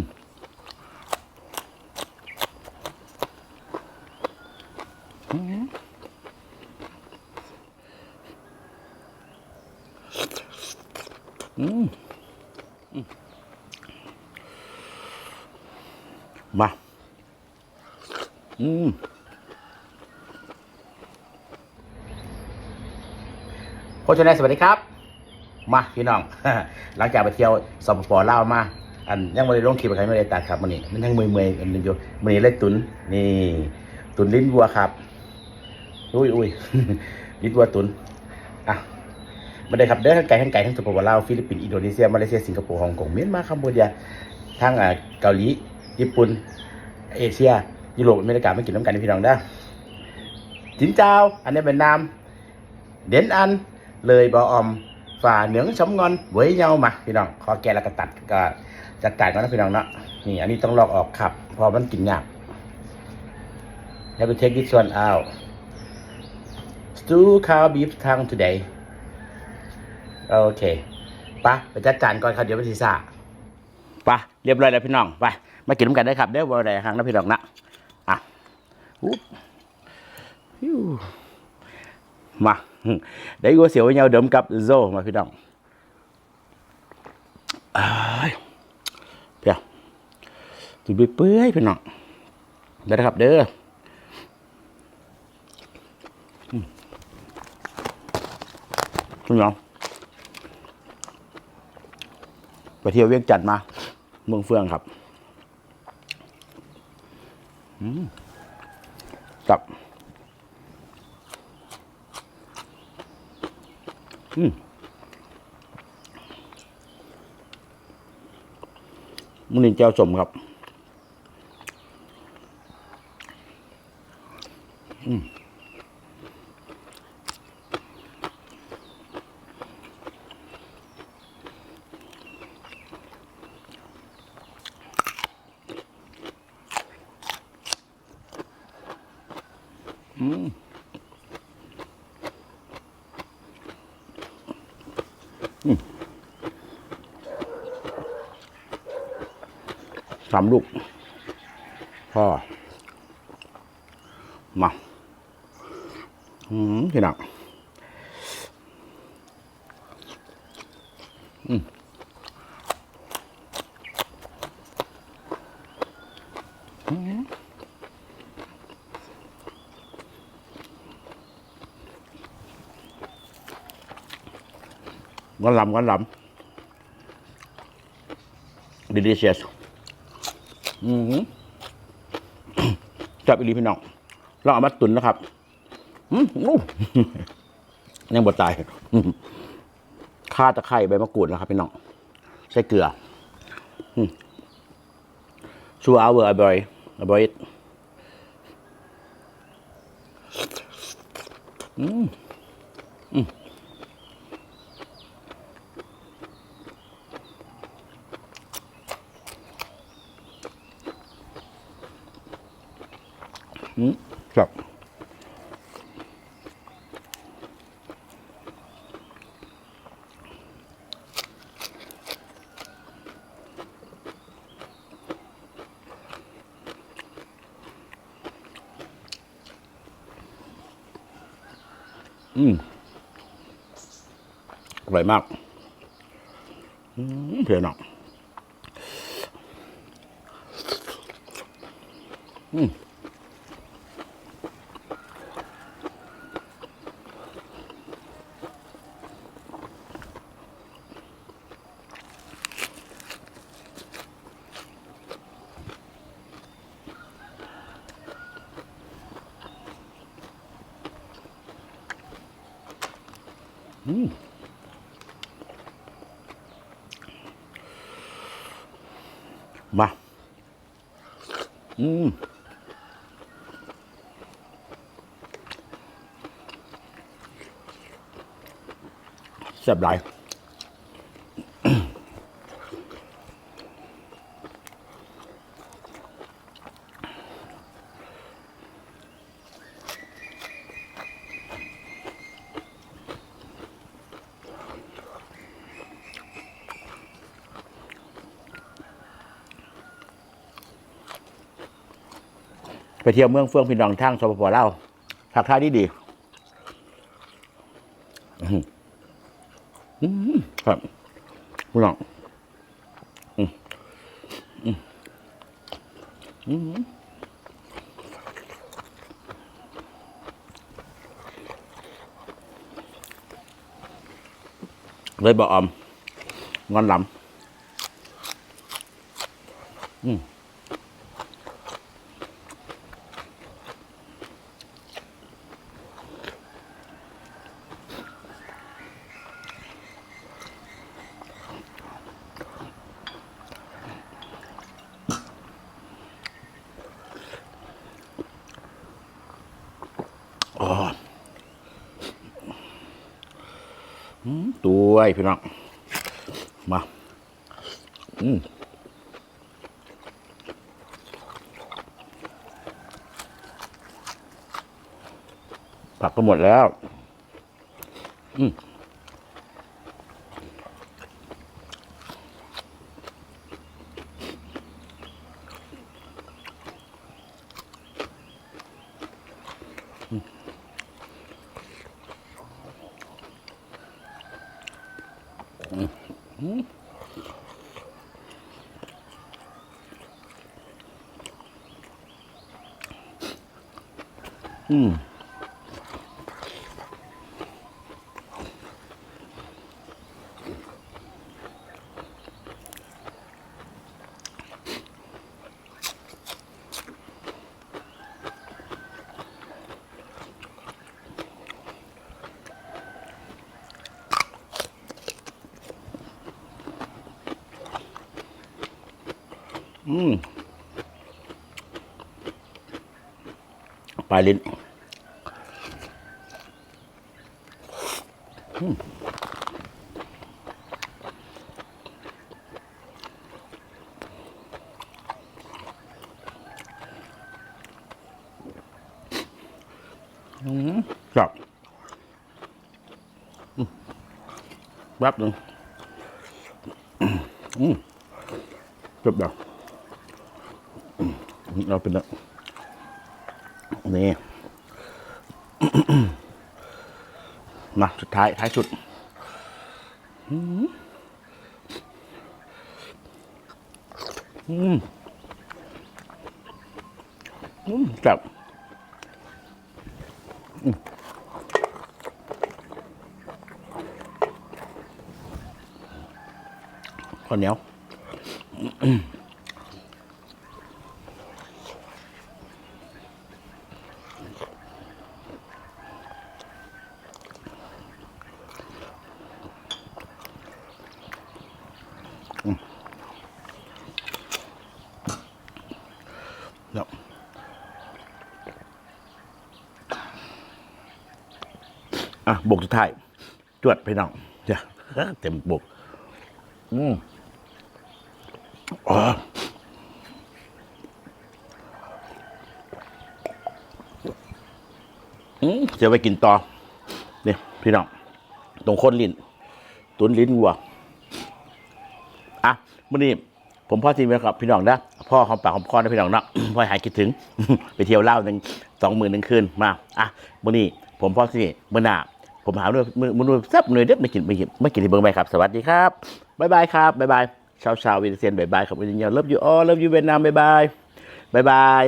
มอืมอือืมมา อืมโคชแนลสวัสดีครับ มาพี่น้อง หลังจากไปเที่ยวสปปลาวมา อันยังไม่ได้ลงคลิปไปใครไม่ได้ตัดครับมันนี่มันทั้งมือมย์อันนึงอยู่มันนี่เลยตุนนี่ตุนลิ้นวัวครับ อุ้ยอุ้ยลิ้นวัวตุนอะมาได้ครับเด้อทั้งไก่ทั้งไก่ทั้งสปปลาวฟิลิปปินส์อินโดนีเซียมาเลเซียสิงคโปร์ฮ่องกงเมียนมาคัมพูชาทั้งอ่าเกาหลีญี่ปุ่นเอเชียยุโรปอเมริกาไม่กินน้ำกันนพี่น้องเด้จินเจ้า อันนี้เป็นนาม đến ăn lời bỏ om và nướng sống ngon với nhau mà พี่น้องคอแกแล้วก็ตัดก็ จัดการกันนะพี่น้องเนาะนี่ อันนี้ต้องลอกออกขับเพอมันกินหยาก Have to take this one out stew cow beef tongue today โอเคไปะไปจัดการก่อนครับเดี๋ยวไปซีซ่าไปะเรียบร้อยแล้วพี่น้องไปมากินน้ำกันได้ครับเด้อวันใดครั้งนะพี่น้องนะอะอุ๊บฮิว mà đấy có xỉu với nhau đấm cặp rô mà พี่น้องอ้าย ตุ่เปื่อยๆพี่น้องได้นะครับเด้ออืมพี่น้องไปเที่ยวเวียงจันทน์มา เมืองเฟืองครับกับอืมมันนี่เจ้าสมครับ อืมสามลูกพ่อมา อืมพี่น้องอืมอืม กันลำกันลำ delicious อืมจับอีลีพี่น้องเราเอามาตุนนะครับ อืมยังบดตายข่าตะไคร้ใบมะกรูดนะครับพี่น้อง ใส่เกลือชูอาเวอร์อบอยอบอยอืมอืม อืมครับ อืมอร่อยมากเผ็ดหนักอืม มา อืมแซ่บหลาย ไปเที่ยวเมืองเฟื่องพี่น้องทางสปปลาวผักท่าดีดีหืออืมครับพี่น้องอืมอืมอืมเลยบอกอมงอนหลำอืม อ๋ออื วไอ้พี่น้อง มา อืมผักก็หมดแล้ว อืม อืม อืมปลายลิ้นอืมอืมครับแป๊บหนึ่งอืมจบแล้ว เราเป็นละนี่มาสุดท้าย ท้ายสุดอืมอืมอืมจับข้าวเหนียว อะบกสุดท้าย จวดไปน้องจ้ะเต็มบก อืมอ๋อจะไปกินต่อเนี่ยพี่น้อง ตรงคนลิ้น ตุนลิ้นวัว อะมื่อนี้ผมพ่อทีมครับพี่น้องนะพ่อของปากของพ่อนะพี่น้องเนาะพ่อหายคิดถึง ไปเที่ยวเล่าหนึ่งสองหมื่นหนึ่งคืนมา อะมื่อนี้ ผมพ่อสิมื่อหน้าผมหาด้วยมือมือซับหน่วยเด็ดไม่กินไม่กินไม่กินที่เบิ้งไปครับ สวัสดีครับบ๊ายบายครับบ๊ายบายชาวชาววิเซียนบ๊ายบายครับวิเซียนเลิฟยูออเลิฟยูเวียดนามบ๊ายบายบ๊ายบาย